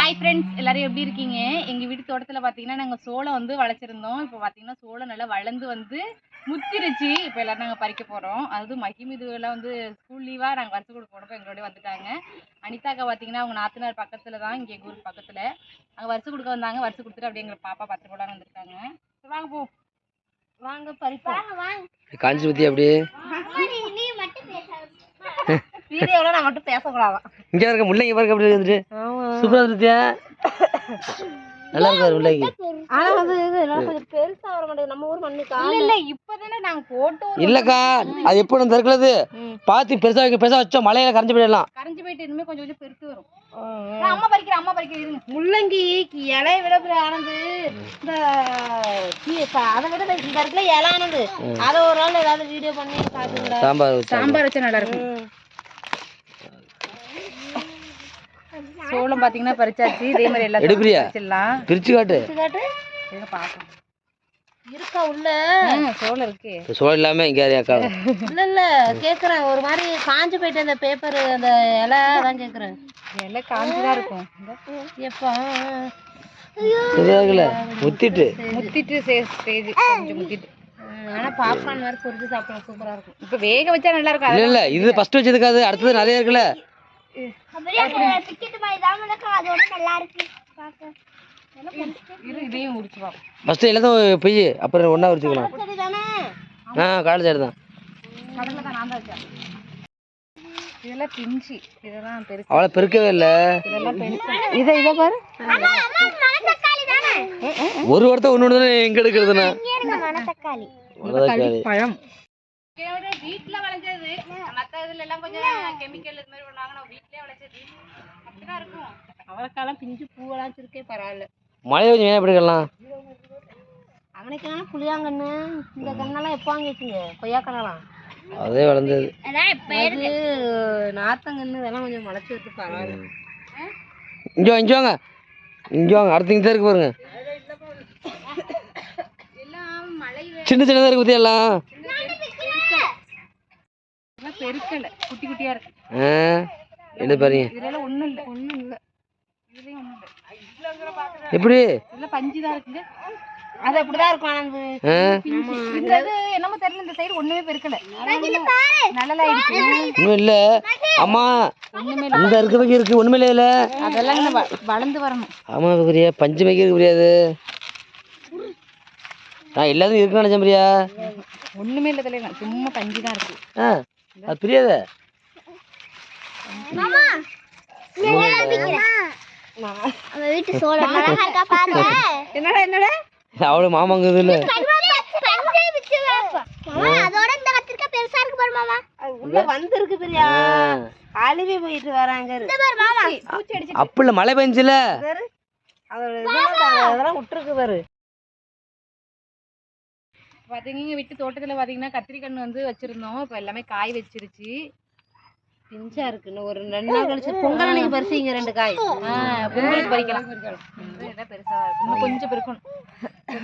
Hi friends எல்லாரும் எப்படி இருக்கீங்க? எங்க வீட்டு தோட்டத்துல பாத்தீங்கன்னா நாங்க சோளம் வந்து வளைச்சிருந்தோம் இப்போ பாத்தீங்கன்னா சோளம் நல்லா வளர்ந்து வந்து முத்திருச்சு. இப்போ எல்லாரும் நாங்க பறிக்க போறோம். அது மகிம் இதுவெல்லாம் வந்து ஸ்கூல் லீவா நாங்க வருஷம் கூட போனப்போ எங்களோட வந்துட்டாங்க. அனிதாக்கா பாத்தீங்கன்னா அவங்க நாத்தனார் பக்கத்துல தான். இங்க எங்க ஊர் பக்கத்துல. அங்க வருஷம் கொடுக்க வந்தாங்க. வருஷம் கொடுத்துட்டு அப்படியே எங்க பாப்பா பத்து போடான்னு வந்திருக்காங்க வாங்க போ. வாங்க பறிப்போம். காஞ்சி பத்தி அப்படியே வீடியோல நான் மட்டும் பேசக்கூடாதான். இங்க இருக்க முல்லைங்க பாருங்க அப்படி வந்துட்டு. சூப்பரா இருந்துச்சியா நல்லா இருக்காரு முல்லைக்கு ஆனா வந்து கொஞ்சம் பெருசா வர மாட்டேங்குது. நம்ம ஊர் மண்ணுக்கா? இல்ல இல்ல இப்பதானே நாங்க போட்டு ஒரு இல்லக்கா அது எப்போ நம்ம திறக்கலது பார்த்து பெருசா வைக்க பெருசா வச்சா மலையில கரைஞ்சு போயிடலாம். கரைஞ்சு போயிட்டு இனிமே கொஞ்சம் கொஞ்சம் பெருசு வரும். நான் அம்மா பறிக்கிறேன் அம்மா பறிக்கிறேன் இருங்க. முள்ளங்கி இலைய விட ஆனது இந்த அதை விட இந்த இடத்துல இலை ஆனது. அதை ஒரு நாள் ஏதாவது வீடியோ பண்ணி சாம்பார் சாம்பார் வச்சா நல்லா இருக்கும். சோளம் பாத்தீங்கன்னா பறிச்சாச்சு. இதே மாதிரி எல்லா எடுப்பிரியா? வச்சிடலாம் பிரிச்சு காட்டு. காட்டு. இருங்க பாப்போம் இருக்கா உள்ள? சோளம் இருக்கு. சோளம் இல்லாம இங்க யாரு அக்கா இல்ல இல்ல கேக்குறேன். ஒரு மாதிரி காஞ்சு போயிட்டு அந்த பேப்பர் அந்த இலை அதான் கேக்குறேன். எல்லாம் காஞ்சுதான் இருக்கும். எப்பா? முத்திட்டு. முத்திட்டு ஸ்டேஜ் கொஞ்சம் முத்திட்டு. ஆனா பாப்கார்ன் மாதிரி பொரிச்சு சாப்பிடலாம் சூப்பரா இருக்கும். இப்ப வேக வச்சா நல்லா இருக்கும். இல்ல இல்ல இது ஃபர்ஸ்ட் வச்சதுக்காது அடுத்தது நிறைய இருக்குல்ல? ஃபர்ஸ்ட் எல்லாத்தையும் பொய் அப்புறம் ஒண்ணா வச்சுக்கலாம். சரிதானே ஆ காலேஜ் சைடு தான். கடல்ல தான் நான் தான் வச்சேன். இதெல்லாம் பிஞ்சு. இதெல்லாம் பெருசு. அவளை பெருக்கவே இல்ல. இதெல்லாம் பெருசு. இதை இதை பாரு. ஒரு வாரத்தை ஒண்ணு ஒண்ணு எங்க எடுக்கிறதுனா மணத்தக்காளி. பழம் வீட்ல விளைஞ்சது. மத்த இதுல எல்லாம் கொஞ்சம் கெமிக்கல் இது மாதிரி பண்ணுவாங்க நம்ம வீட்லயே விளைஞ்சது அப்படிதான் இருக்கும். அவரைக்காலாம் பிஞ்சு பூவெல்லாம் வச்சிருக்கே பரவாயில்ல. மழையை கொஞ்சம் ஏன் எப்படி இருக்கலாம்? அவனைக்கான புளியாங்கண்ணு இந்த கண்ணெல்லாம் எப்போ வாங்கி வச்சுங்க கொய்யாக்கண்ணெல்லாம் அதே வளர்ந்தது. அது நாத்தங்கன்னு இதெல்லாம் கொஞ்சம் முளைச்சி வச்சு பரவாயில்ல. இங்க இங்க வாங்க. இங்க வாங்க அடுத்து இங்க தான் இருக்கு பாருங்க. எல்லாம் மழை சின்ன சின்னதா இருக்கு பத்தியா எல்லாம்? பெருக்கல. குட்டி குட்டியா இருக்கு. ஆ, என்ன பாருங்க. இதுல எல்லாம் ஒண்ணும் இல்ல. ஒண்ணும் இல்ல. எப்படி? இதெல்லாம் பஞ்சு தான் இருக்குங்க அது அப்படிதான் இருக்கும் ஆனந்து. ஆ, இந்த இது என்னமோ தெரியல இந்த சைடு ஒண்ணுமே பெருக்கல. நல்லா இல்ல. அம்மா இந்த இருக்க பக்கம் இருக்கு ஒண்ணுமே இல்ல அதெல்லாம் வளர்ந்து வரணும். ஆமா பிரியா. பஞ்சு மைக்கு இருக்கு பிரியாது நான் எல்லாத்தையும் இருக்குன்னு நினைச்சேன் பிரியா. ஒண்ணுமே இல்ல சும்மா பஞ்சு தான் இருக்கு. ஆ. அது பிரியாத? என்னடா என்னடா அவளு மாமாங்குது இல்ல. அது உள்ள வந்திருக்கு பிரியா. அழுவி போயிட்டு வராங்க இரு. அப்ப இல்ல மழை பெஞ்சுல. பாரு. அதோட அதெல்லாம் விட்டுருக்கு பாரு. பாத்தீங்க வீட்டு தோட்டத்துல பாத்தீங்கன்னா கத்திரிக்கண்ணு வந்து வச்சிருந்தோம். இப்ப எல்லாமே காய் வச்சிருச்சு. பிஞ்சா இருக்கு இன்னும் ஒரு ரெண்டு நாள் கழிச்சு பொங்கல் அன்னைக்கு பறிச்சீங்க ரெண்டு காய். ஆஹ் பொங்கலுக்கு பறிக்கலாம். பெருசா இருக்கு. கொஞ்சம் பெருக்கணும்.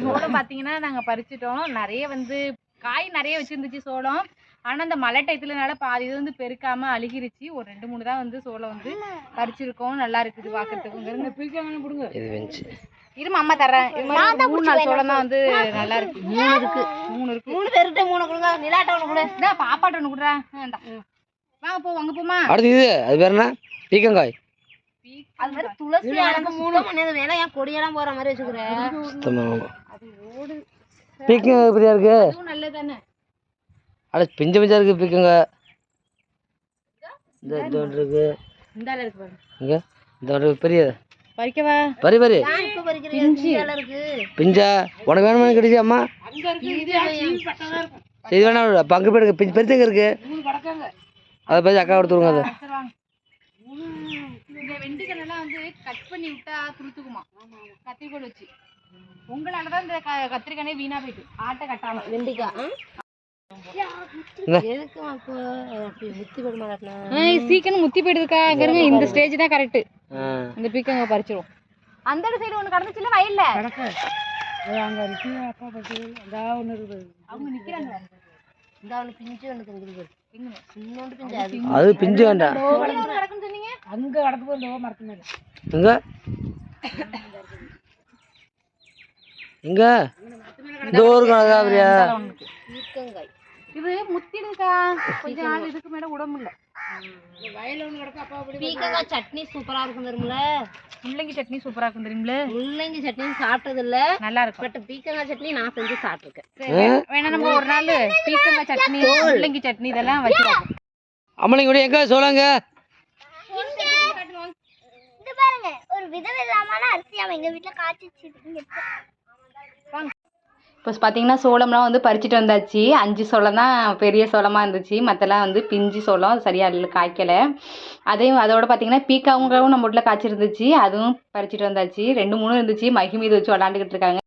சோளம் பாத்தீங்கன்னா நாங்க பறிச்சிட்டோம். நிறைய வந்து காய் நிறைய வச்சிருந்துச்சு சோளம். ஆனா அந்த மழை டயத்துலனால பாதி இது வந்து பெருக்காம அழுகிருச்சு. ஒரு ரெண்டு மூணு தான் வந்து சோளம் வந்து பறிச்சிருக்கோம். நல்லா இருக்குது பாக்குறதுக்கு. பிரிக்காம கொடுங்க இது பெஞ்சு இருமா அம்மா இது மாதிரி மூணு நாலு சோளம் தான் வந்து நல்லா இருக்கு. மூணு இருக்கு. மூணு இருக்கு. மூணு பேருக்கிட்ட மூணு கொடுங்க. நிலாட்ட ஒண்ணு கொடு. இந்தா பாப்பாட்ட ஒண்ணு குடுறா. வேண்டாம் வாங்க போ அங்க போமா அடுத்து இது. அது பேர் என்ன? பீக்கங்காய். அது மாதிரி துளசி அளந்து மூணு. மணி வேலை ஏன் கொடியெல்லாம் போற மாதிரி வச்சுக்கிறேன் பீக்கங்காய் பிரியா இருக்கு? நல்லதானே அட பிஞ்ச பிஞ்சா இருக்கு பீக்கங்க இந்த இந்த ஒன்று இருக்கு. இருக்கு இங்க ஒன்று பறிக்கவா? பிஞ்சா. உனக்கு வேணுமானு கிடைச்சி அம்மா? சரி வேணா அப்போ அங்கே பிஞ்சு பெருசுங்க இருக்கு? அதை பற்றி அக்கா கொடுத்துருங்க அதை. வெண்டிக்கெல்லாம் வந்து கட் பண்ணி விட்டா துருத்துக்குமா கத்திரிக்கோல் வச்சு உங்களால தான் இந்த க- கத்திரிக்காயே வீணா போயிட்டு ஆட்டை கட்டாம வெண்டிக்காய். இந்த. எதுக்கு அப்போ அப்படி முத்தி போட மாட்டேனா சீக்கிரம் முத்தி போயிடுதுக்கா. இந்த ஸ்டேஜ் தான் கரெக்ட் இந்த பீக்கங்க பறிச்சிரும் அந்த சைடு ஒண்ணு கடந்துச்சுல வயல்ல? அங்க இருக்கு அப்பா பட்டு இதா ஒண்ணு இருக்குது அவங்க நிக்கிறாங்க. இந்த அவனுக்கு பிஞ்சு ஒன்று எங்க? சின்னோண்டு பிஞ்சு. அது அது பிஞ்சு வேண்டாம். கிடக்குன்னு சொன்னீங்க? அங்க கடக்கு போய் மரத்து மேல. எங்க எங்க இந்த ஈர்க்கங்காய் இது முத்திடுக்கா கொஞ்சம் நாள் இதுக்கு மேல விட முடியல பீக்கங்காய் சட்னி சூப்பரா இருக்கும் தெரியுமில? முள்ளங்கி சட்னி சூப்பரா இருக்கும் தெரியுங்களே முள்ளங்கி சட்னி சாப்பிட்டது இல்ல நல்லா இருக்கும். பட் பீக்கங்காய் சட்னி நான் செஞ்சு சாப்பிட்டுருக்கேன். வேணா நம்ம ஒரு நாள் பீக்கங்காய் சட்னி முள்ளங்கி சட்னி இதெல்லாம் கூட எங்க சொல்லுங்க? பாருங்க ஒரு விதவிதமான அரிசி அவன் எங்க வீட்டுல காய்ச்சி இப்போ பார்த்தீங்கன்னா சோளம்லாம் வந்து பறிச்சுட்டு வந்தாச்சு. அஞ்சு சோளம் தான் பெரிய சோளமாக இருந்துச்சு. மற்றெல்லாம் வந்து பிஞ்சு சோளம். சரியாக இல்லை காய்க்கலை. அதையும் அதோட பார்த்தீங்கன்னா பீக்காவும் நம்ம வீட்டில் காய்ச்சிருந்துச்சு. அதுவும் பறிச்சுட்டு வந்தாச்சு. ரெண்டு மூணு இருந்துச்சு. மகிமீது வச்சு விளாண்டுக்கிட்டு இருக்காங்க.